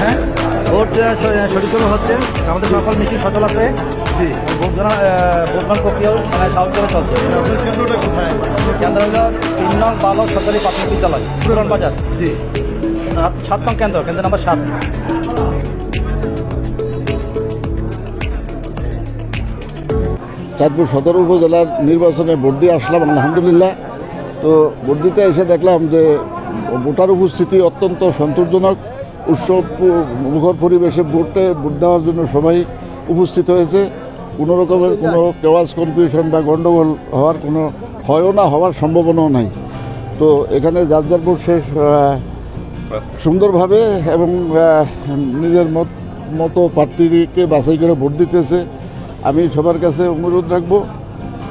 হ্যাঁ। ভোট সঠিকভাবে হচ্ছে। আমাদের সকল মিটিং সচল আছে। জি। ভোট ভোটদান প্রক্রিয়াও মানে চলছে। কেন্দ্র হলো তিন নং বালক সরকারি প্রাথমিক বিদ্যালয় পুরান বাজার। জি। সাত নং কেন্দ্র কেন্দ্র নাম্বার সাত। চাঁদপুর সদর উপজেলার নির্বাচনে ভোট দিয়ে আসলাম আলহামদুলিল্লাহ। তো ভোট দিতে এসে দেখলাম যে ভোটার উপস্থিতি অত্যন্ত সন্তোষজনক। উৎসব মুখর পরিবেশে ভোটে ভোট দেওয়ার জন্য সবাই উপস্থিত হয়েছে। কোনো রকমের কোনো কেওয়াজ কনফিউশন বা গণ্ডগোল হওয়ার কোনো হয়ও না, হওয়ার সম্ভাবনাও নাই। তো এখানে যার যার ভোট শেষ সুন্দরভাবে এবং নিজের মত, মতো প্রার্থীকে বাছাই করে ভোট দিতেছে। আমি সবার কাছে অনুরোধ রাখব,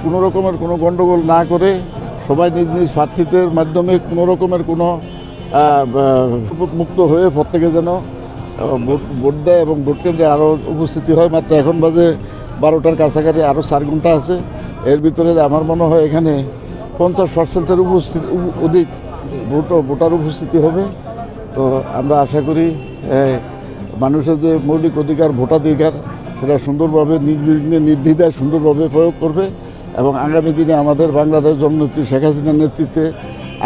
কোনো রকমের কোনো গণ্ডগোল না করে সবাই নিজ নিজ প্রার্থীদের মাধ্যমে কোনো রকমের কোনো মুক্ত হয়ে প্রত্যেকে যেন ভোট ভোট দেয় এবং ভোট কেন্দ্রে আরও উপস্থিতি হয়। মাত্র এখন বাজে বারোটার কাছাকাছি আরও চার ঘণ্টা আছে। এর ভিতরে আমার মনে হয় এখানে পঞ্চাশ পার্সেন্টের উপস্থিতি অধিক ভোট, ভোটার উপস্থিতি হবে। তো আমরা আশা করি মানুষের যে মৌলিক অধিকার, ভোটাধিকার, সেটা সুন্দরভাবে নির্বিঘ্নে নির্দ্বিধায় সুন্দরভাবে প্রয়োগ করবে এবং আগামী দিনে আমাদের বাংলাদেশ জননেত্রী শেখ হাসিনার নেতৃত্বে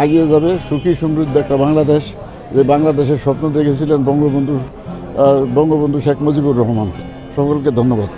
এগিয়ে যাবে। সুখী সমৃদ্ধ একটা বাংলাদেশ, যে বাংলাদেশের স্বপ্ন দেখেছিলেন বঙ্গবন্ধু বঙ্গবন্ধু শেখ মুজিবুর রহমান। সকলকে ধন্যবাদ।